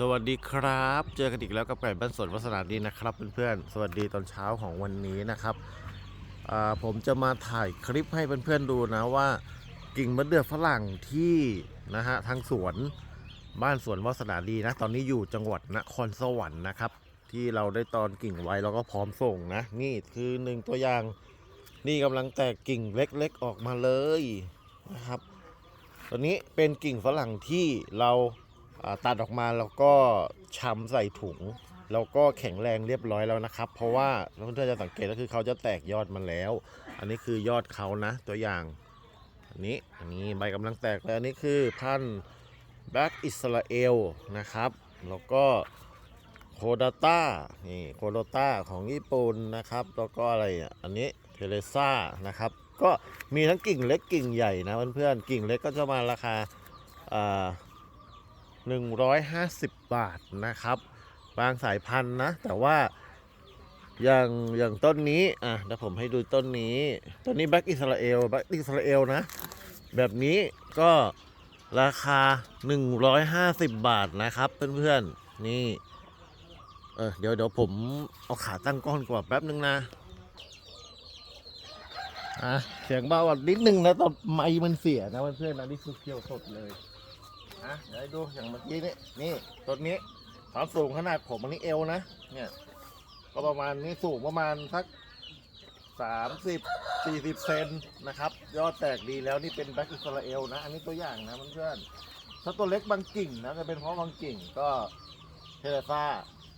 สวัสดีครับ เจอกันอีกแล้วกับไก่บ้านสวนวัฒนาดีนะครับเพื่อนๆ สวัสดีตอนเช้าของวันนี้นะครับผมจะมาถ่ายคลิปให้เพื่อนๆดูนะว่ากิ่งมะเดื่อฝรั่งที่นะฮะทางสวนบ้านสวนวัฒนาดีนะตอนนี้อยู่จังหวัดนครสวรรค์นะครับ ที่เราได้ตอนกิ่งไว้เราก็พร้อมส่งนะ นี่คือหนึ่งตัวอย่างนี่กำลังแตกกิ่งเล็กๆออกมาเลยนะครับตัวนี้เป็นกิ่งฝรั่งที่เรา ตัดออกมาแล้วก็ช้ำใส่ถุง แล้วก็แข็งแรงเรียบร้อยแล้วนะครับ เพราะว่าเพื่อนๆจะสังเกตก็คือเขาจะแตกยอดมาแล้ว อันนี้คือยอดเขานะ ตัวอย่างอันนี้อันนี้ใบกำลังแตกแล้วอันนี้คือพันธุ์แบ็กอิสราเอลนะครับ แล้วก็โคดาต้านี่โคโดต้าของญี่ปุ่นนะครับ แล้วก็อะไรอันนี้เทเลซ่านะครับ ก็มีทั้งกิ่งเล็กกิ่งใหญ่นะเพื่อนๆกิ่งเล็กก็จะมาราคาอ่า 150 บาทนะครับ บางสายพันธุ์นะ แต่ว่าอย่างอย่างต้นนี้อะเดี๋ยวผมให้ดูต้นนี้ต้นนี้แบ็กอิสราเอลแบ็กอิสราเอลนะ แบบนี้ก็ราคา 150 บาทนะครับ เพื่อนๆนี่เออเดี๋ยวเดี๋ยวผมเอาขาตั้งก้องก่อนแป๊บนึงนะอะเสียงเบาอะนิดนึงนะตอนไมค์มันเสียนะเพื่อนๆนะนี่คือเคี่ยวสดเลย อะเดี๋ยวให้ดูอย่างเมื่อกี้นี่นี่ต้นนี้ความสูงขนาดผมอันนี้เอวนะเนี่ยก็ประมาณนี้สูงประมาณสักสามสิบสี่สิบเซนนะครับ ยอดแตกดีแล้วนี่เป็นแบ็กอิสราเอลนะ อันนี้ตัวอย่างนะเพื่อนๆถ้าตัวเล็กบางกิ่งนะจะเป็นเพราะบางกิ่งก็เทเลซ่า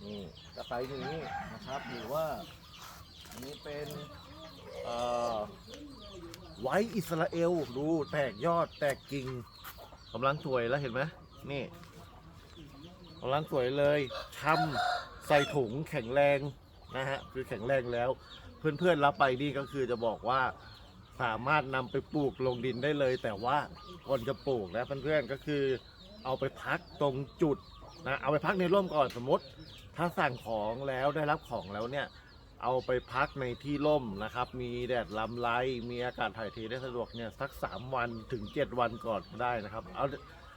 นี่กระไซนี้นะครับ หรือว่า อันนี้เป็นไว้อิสราเอลดูแตกยอดแตกกิ่งำลังสวยแล้วเห็นไหมนี่กำลังสวยเลยช้ำใส่ถุงแข็งแรงนะฮะคือแข็งแรงแล้ว เพื่อนๆรับไปนี่ก็คือจะบอกว่าสามารถนำไปปลูกลงดินได้เลย แต่ว่าก่อนจะปลูกนะเพื่อนๆก็คือ เอาไปพักตรงจุดนะเอาไปพักในร่มก่อนสมมติ ถ้าสั่งของแล้วได้รับของแล้วเนี่ย เอาไปพักในที่ร่มนะครับ มีแดดลำไรมีอากาศถ่ายเทได้สะดวกเนี่ยสัก 3 วันถึง 7 วันก่อนก็ได้นะครับ เอา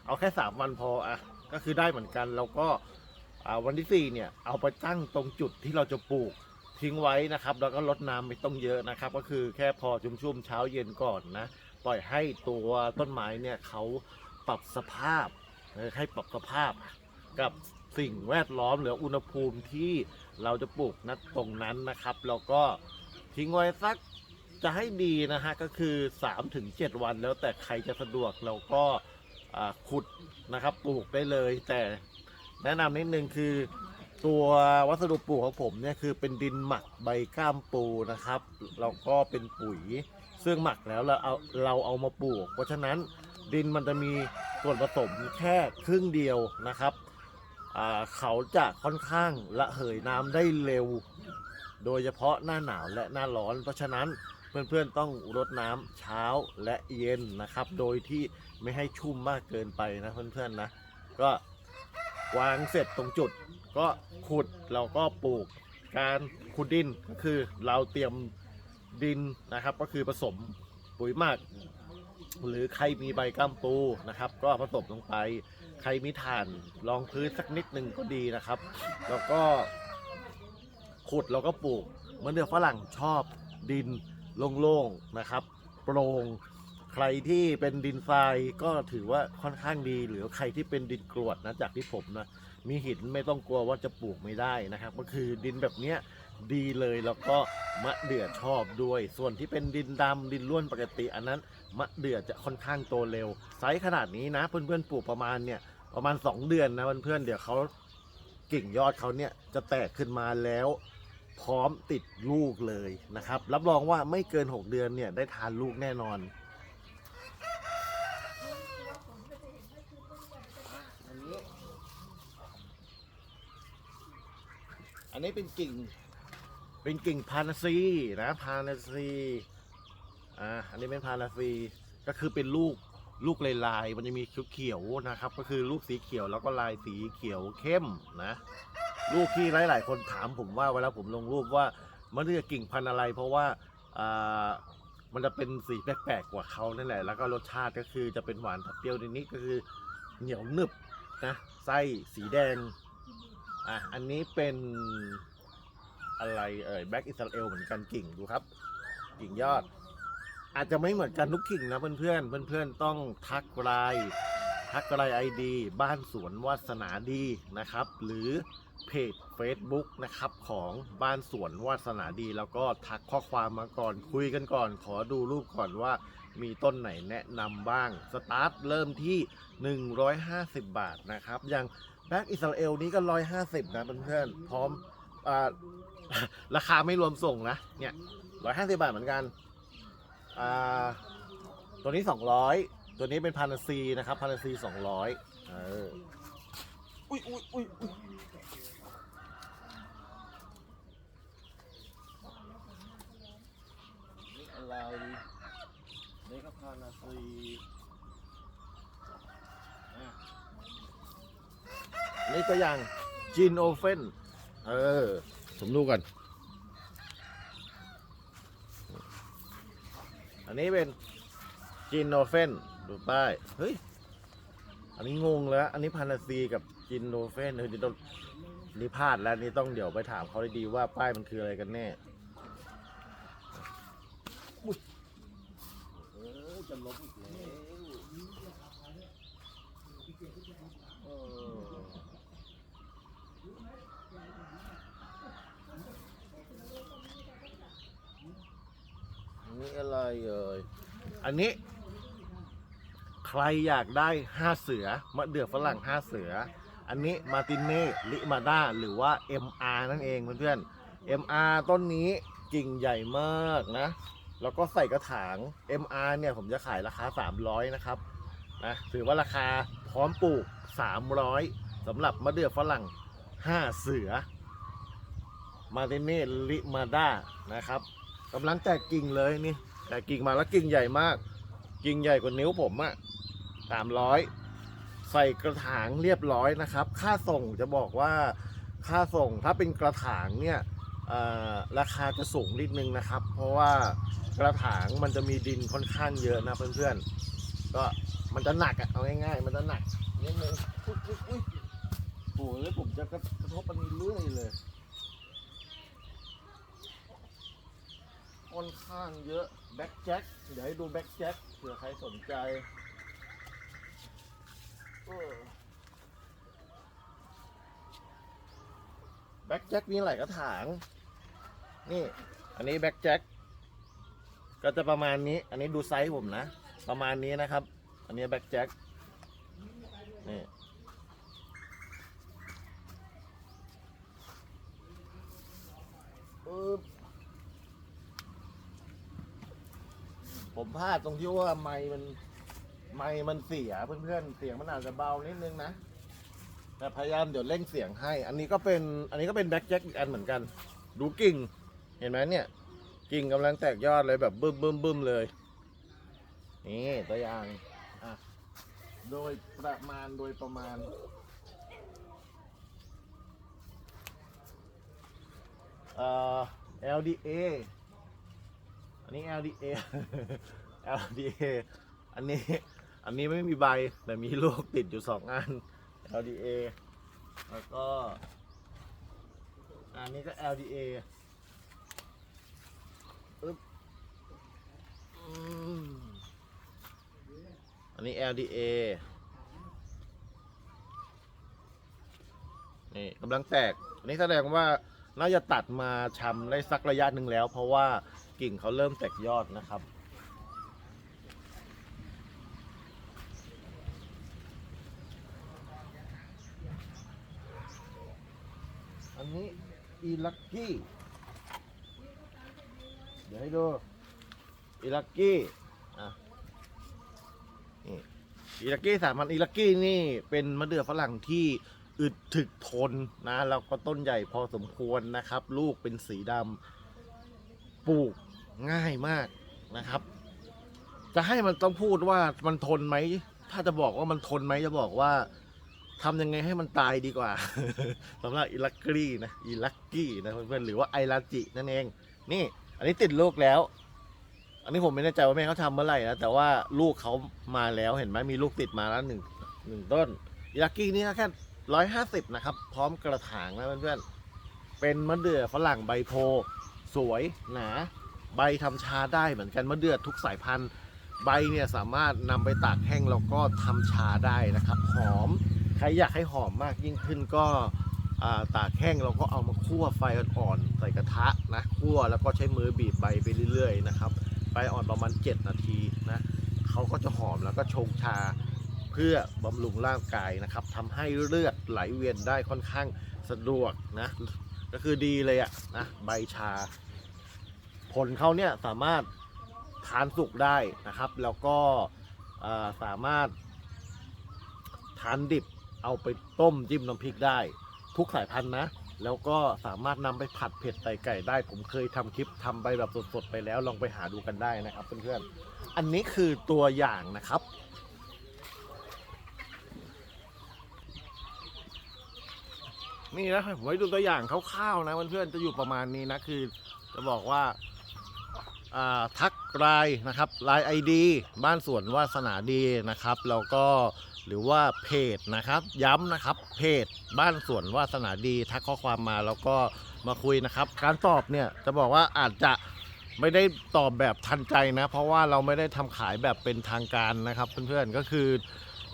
เอาแค่ 3 วันพออะก็คือได้เหมือนกัน แล้วก็วันที่4เนี่ยเอาไปตั้งตรงจุดที่เราจะปลูกทิ้งไว้นะครับ แล้วก็ลดน้ำไม่ต้องเยอะนะครับ ก็คือแค่พอชุ่มๆเช้าเย็นก่อนนะ ปล่อยให้ตัวต้นไม้เนี่ยเขาปรับสภาพให้ปรับสภาพกับ สิ่งแวดล้อมหรืออุณหภูมิที่เราจะปลูกณตรงนั้นนะครับ แล้วก็ทิ้งไว้สักจะให้ดีนะฮะก็คือ 3-7 วันแล้วแต่ใครจะสะดวกเราก็ขุดนะครับปลูกได้เลย แต่แนะนำนิดนึงคือตัววัสดุปลูกของผมเนี่ยคือเป็นดินหมักใบก้ามปูนะครับแล้วก็เป็นปุ๋ยซึ่งหมักแล้วเราเอาเราเอามาปลูก เพราะฉะนั้นดินมันจะมีส่วนผสมแค่ครึ่งเดียวนะครับ เขาจะค่อนข้างระเหยน้ำได้เร็ว โดยเฉพาะหน้าหนาวและหน้าร้อน เพราะฉะนั้นเพื่อนๆต้องรดน้ำเช้าและเย็นนะครับ โดยที่ไม่ให้ชุ่มมากเกินไปนะเพื่อนๆนะ ก็วางเสร็จตรงจุด ก็ขุดเราก็ปลูกการขุดดินก็คือเราเตรียมดินนะครับ ก็คือผสมปุ๋ยหมัก หรือใครมีใบก้ามปูนะครับ ก็ผสมลงไป ใครมีถ่านรองพื้นสักนิดหนึ่งก็ดีนะครับ แล้วก็ขุดแล้วก็ปลูกมะเดื่อฝรั่งชอบดินโล่งๆนะครับ โปร่งใครที่เป็นดินทรายก็ถือว่าค่อนข้างดี หรือใครที่เป็นดินกรวดนะจากที่ผมนะมีหินไม่ต้องกลัวว่าจะปลูกไม่ได้นะครับ ก็คือดินแบบเนี้ยดีเลยแล้วก็มะเดื่อชอบด้วย ส่วนที่เป็นดินดำดินร่วนปกติอันนั้น มะเดื่อจะค่อนข้างโตเร็ว ไซส์ขนาดนี้นะ เพื่อนๆปลูกประมาณเนี่ยประมาณ 2 เดือนนะเพื่อนๆเดี๋ยวเขากิ่งยอดเขาเนี่ยจะแตกขึ้นมาแล้ว พร้อมติดลูกเลยนะครับ รับรองว่าไม่เกิน 6 เดือนเนี่ยได้ทานลูกแน่นอนอันนี้อันนี้เป็นกิ่ง เป็นกิ่งพานาซีนะพานาซี อ่าอันนี้เป็นพานาซีก็คือเป็นลูกลูกลายลายๆมันจะมีเขียวนะครับ ก็คือลูกสีเขียวแล้วก็ลายสีเขียวเข้มนะลูกที่หลาย ๆ คนถามผมว่าเวลาผมลงรูปว่ามันเรียกกิ่งพันธุ์อะไร เพราะว่าอ่ามันจะเป็นสีแปลกๆกว่าเขานั่นแหละ แล้วก็รสชาติก็คือจะเป็นหวานเปรี้ยวนิดๆก็คือเหนียวหนึบนะไส้สีแดงอะอันนี้เป็นอะไรเอ่ยแบ็กอิสราเอลเหมือนกันกิ่งดูครับ กิ่งยอด อาจจะไม่เหมือนกันทุกกิ่งนะเพื่อนๆเพื่อนๆต้องทักไลน์ทักไลน์ไอดีบ้านสวนวาสนาดีนะครับ หรือเพจ Facebook นะครับของบ้านสวนวาสนาดี แล้วก็ทักข้อความมาก่อนคุยกันก่อน ขอดูรูปก่อนว่ามีต้นไหนแนะนำบ้าง สตาร์ทเริ่มที่ 150 บาทนะครับ อย่างแบ็กอิสราเอลนี้ก็ 150 นะเพื่อนๆพร้อมอราคาไม่รวมส่งนะเนี่ย150 บาทเหมือนกัน อ่าตัวนี้ 200 ตัวนี้เป็นพานาซีนะครับพานาซี200เอออุ้ยอุ้ยอุ้ยอุ้ยนี่อะไรนี่ก็พานาซีอะนี่ตัวอย่างจินโอเฟนเออ ผมดูก่อน อันนี้เป็นจินโนเฟนดูป้าย เฮ้ย อันนี้งงแล้ว อันนี้พานาซีกับจินโนเฟนเฮ้ยนี่ต้องนี่พลาดแล้วนี่ต้องเดี๋ยวไปถามเขาดีๆว่าป้ายมันคืออะไรกันแน่อุ๊ยเออจะล้มอีกแล้วเอออัน นี้อะไรเอ่ย อันนี้ ใครอยากได้ห้าเสือมะเดื่อฝรั่งห้าเสือ อันนี้มาตินเน่ลิมาด้าหรือว่า MR นั่นเองเพื่อนๆ MR ต้นนี้กิ่งใหญ่มากนะ แล้วก็ใส่กระถาง MR เนี่ยผมจะขายราคา 300 นะครับนะถือว่าราคาพร้อมปลูก 300สำหรับมะเดื่อฝรั่ง 5 เสือ มาตินเน่ลิมาด้านะครับ กำลังแตกกิ่งเลยนี่ แต่กิ่งมาแล้วกิ่งใหญ่มาก กิ่งใหญ่กว่านิ้วผมอะสามร้อยใส่กระถางเรียบร้อยนะครับ ค่าส่งจะบอกว่าค่าส่งถ้าเป็นกระถางเนี่ยราคาจะสูงนิดนึงนะครับ เพราะว่ากระถางมันจะมีดินค่อนข้างเยอะนะเพื่อนๆ ก็มันจะหนักอะเอาง่ายๆ มันจะหนักนิดนึงอุ๊ยอุ๊ยอุ๊ยโอ้ยผมจะกระกระทบอันนี้เรื่อยเลย ค่อนข้างเยอะแบ็กแจ็คเดี๋ยวให้ดูแบ็กแจ็คเผื่อใครสนใจแบ็กแจ็คมีหลายกระถาง นี่ อันนี้แบ็กแจ็คก็จะประมาณนี้ อันนี้ดูไซส์ผมนะ ประมาณนี้นะครับ อันนี้แบ็กแจ็คนี่ปึ๊บ ผมพลาดตรงที่ว่าไม้มันไม้มันเสียเพื่อนๆเสียงมันอาจจะเบานิดนึงนะแต่พยายามเดี๋ยวเร่งเสียงให้ อันนี้ก็เป็นอันนี้ก็เป็นแบ็กแจ็คอีกอันเหมือนกัน ดูกิ่ง เห็นไหมเนี่ย กิ่งกำลังแตกยอดเลยแบบบึ้มบึ้มบึ้มเลย นี่ตัวอย่างอะโดยประมาณโดยประมาณเอ่อ LDA อันนี้ LDA LDA อันนี้ อันนี้ไม่มีใบแต่มีลูกติดอยู่สองอัน LDA แล้วก็ อันนี้ก็ LDA อึ๊บอืมอันนี้ LDA นี่กำลังแตก อันนี้แสดงว่าน่าจะตัดมาชำได้สักระยะหนึ่งแล้ว เพราะว่า กิ่งเขาเริ่มแตกยอดนะครับ อันนี้อีลักกี้ เดี๋ยวให้ดู อีลักกี้อะนี่อีลักกี้สามพันอีลักกี้นี่เป็นมะเดื่อฝรั่งที่อึดถึกทนนะแล้วก็ต้นใหญ่พอสมควรนะครับ ลูกเป็นสีดำปลูก ง่ายมากนะครับ จะให้มันต้องพูดว่ามันทนไหม ถ้าจะบอกว่ามันทนไหมจะบอกว่าทำยังไงให้มันตายดีกว่าสำหรับอีลักกี้นะอีลักกี้นะเพื่อนๆหรือว่าไอราจินั่นเอง นี่ อันนี้ติดลูกแล้ว อันนี้ผมไม่แน่ใจว่าแม่เขาทำเมื่อไหร่นะแต่ว่าลูกเขามาแล้วเห็นไหมมีลูกติดมาแล้วหนึ่งหนึ่งต้นยากินี่แค่ร้อยห้าสิบนะครับ พร้อมกระถางนะเพื่อนๆเป็นมะเดื่อฝรั่งใบโพ สวยหนา ใบทำชาได้เหมือนกันมะเดื่อทุกสายพันธุ์ ใบเนี่ยสามารถนำไปตากแห้งแล้วก็ทำชาได้นะครับ หอมใครอยากให้หอมมากยิ่งขึ้นก็ตากแห้งเราก็เอามาคั่วไฟอ่อนๆใส่กระทะนะคั่วแล้วก็ใช้มือบีบใบไปเรื่อยๆนะครับไฟอ่อนประมาณ 7 นาทีนะเขาก็จะหอมแล้วก็ชงชาเพื่อบำรุงร่างกายนะครับทำให้เลือดไหลเวียนได้ค่อนข้างสะดวกนะก็คือดีเลยอะนะใบชา ผลเขาเนี่ยสามารถทานสุกได้นะครับ แล้วก็สามารถทานดิบเอาไปต้มจิ้มน้ำพริกได้ ทุกสายพันธุ์นะ แล้วก็สามารถนำไปผัดเผ็ดใส่ไก่ได้ ผมเคยทำคลิปทำไปแบบสดๆไปแล้วลองไปหาดูกันได้นะครับเพื่อนๆอันนี้คือตัวอย่างนะครับนี่นะผมไว้ดูตัวอย่างคร่าวๆนะเพื่อนๆจะอยู่ประมาณนี้นะคือจะบอกว่า ทักไลน์นะครับไลน์ไอดีบ้านสวนวาสนาดีนะครับแล้วก็หรือว่าเพจนะครับย้ำนะครับเพจบ้านสวนวาสนาดีทักข้อความมาแล้วก็มาคุยนะครับ การตอบเนี่ยจะบอกว่าอาจจะไม่ได้ตอบแบบทันใจนะ เพราะว่าเราไม่ได้ทำขายแบบเป็นทางการนะครับ เพื่อนๆก็คือ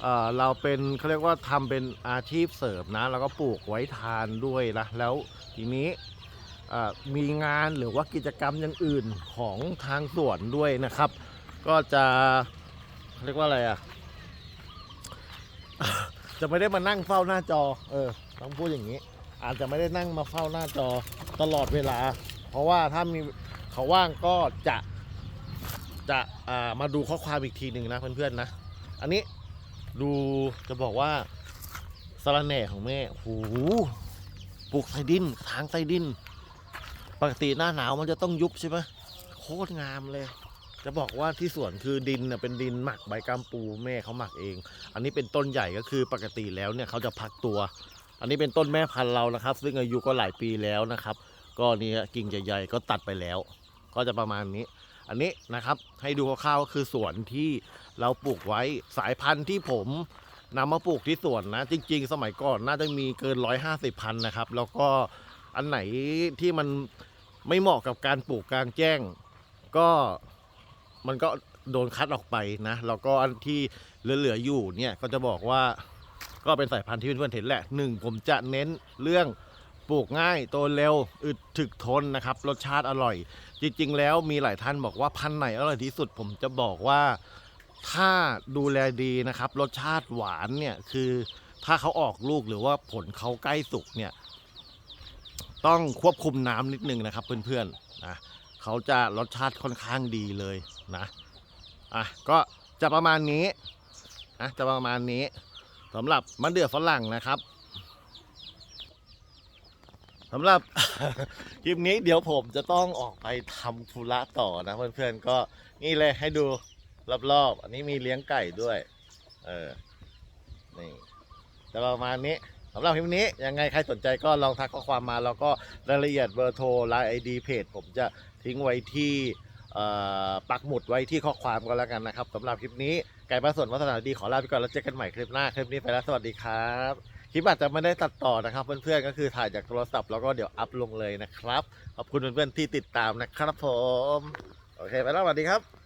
เอเราเป็นเขาเรียกว่าทำเป็นอาชีพเสริมนะ แล้วก็ปลูกไว้ทานด้วยนะแล้วทีนี้ มีงานหรือว่ากิจกรรมอย่างอื่นของทางสวนด้วยนะครับ ก็จะเรียกว่าอะไรอะ จะไม่ได้มานั่งเฝ้าหน้าจอ เออต้องพูดอย่างนี้ อาจจะไม่ได้นั่งมาเฝ้าหน้าจอตลอดเวลา เพราะว่าถ้ามีเขาว่างก็จะจะามาดูข้อความอีกทีหนึ่งนะเพื่อนๆนะ อันนี้ดูจะบอกว่าสระแหน่ของแม่โอ้โหปลูกใส่ดิน ทางใส่ดิน ปกติหน้าหนาวมันจะต้องยุบใช่ไหมโคตรงามเลย จะบอกว่าที่สวนคือดินเป็นดินหมักใบกำปูแม่เขาหมักเอง อันนี้เป็นต้นใหญ่ก็คือปกติแล้วเนี่ยเขาจะพักตัว อันนี้เป็นต้นแม่พันธุ์เรานะครับ ซึ่งอายุก็หลายปีแล้วนะครับ ก็นี่กิ่งใหญ่ๆก็ตัดไปแล้ว ก็จะประมาณนี้ อันนี้นะครับให้ดูคร่าวๆก็คือสวนที่เราปลูกไว้สายพันธุ์ที่ผมนำมาปลูกที่สวนนะ จริง ๆ สมัยก่อนน่าจะมีเกิน 150พันนะครับ แล้วก็ อันไหนที่มันไม่เหมาะกับการปลูกกลางแจ้ง ก็มันก็โดนคัดออกไปนะแล้วก็อันที่เหลือๆอยู่เนี่ยก็จะบอกว่าก็เป็นสายพันธุ์ที่เพื่อนๆเห็นแหละหนึ่งผมจะเน้นเรื่องปลูกง่ายโตเร็วอึดถึกทนนะครับ รสชาติอร่อย จริง ๆ แล้วมีหลายท่านบอกว่าพันธุ์ไหนอร่อยที่สุด ผมจะบอกว่าถ้าดูแลดีนะครับ รสชาติหวานเนี่ยคือถ้าเขาออกลูกหรือว่าผลเขาใกล้สุกเนี่ย ต้องควบคุมน้ำนิดนึงนะครับเพื่อนๆนะเขาจะรสชาติค่อนข้างดีเลยนะอะก็จะประมาณนี้นะจะประมาณนี้สำหรับมะเดื่อฝรั่งนะครับสำหรับคลิปนี้เดี๋ยวผมจะต้องออกไปทำธุระต่อนะเพื่อนๆก็นี่เลยให้ดูรอบๆ อันนี้มีเลี้ยงไก่ด้วย เออ นี่จะประมาณนี้ สำหรับคลิปนี้ยังไงใครสนใจก็ลองทักข้อความมาแล้วก็รายละเอียดเบอร์โทรไลน์ไอดีเพจผมจะทิ้งไว้ที่ปักหมุดไว้ที่ข้อความก็แล้วกันนะครับสำหรับคลิปนี้ไก่ประสนวัฒนาดีขอลาไปก่อนแล้วเจอกันใหม่คลิปหน้าคลิปนี้ไปแล้วสวัสดีครับคลิปอาจจะไม่ได้ตัดต่อนะครับเพื่อนๆก็คือถ่ายจากโทรศัพท์แล้วก็เดี๋ยวอัพลงเลยนะครับขอบคุณเพื่อนๆที่ติดตามนะครับผมโอเคไปแล้วสวัสดีครับ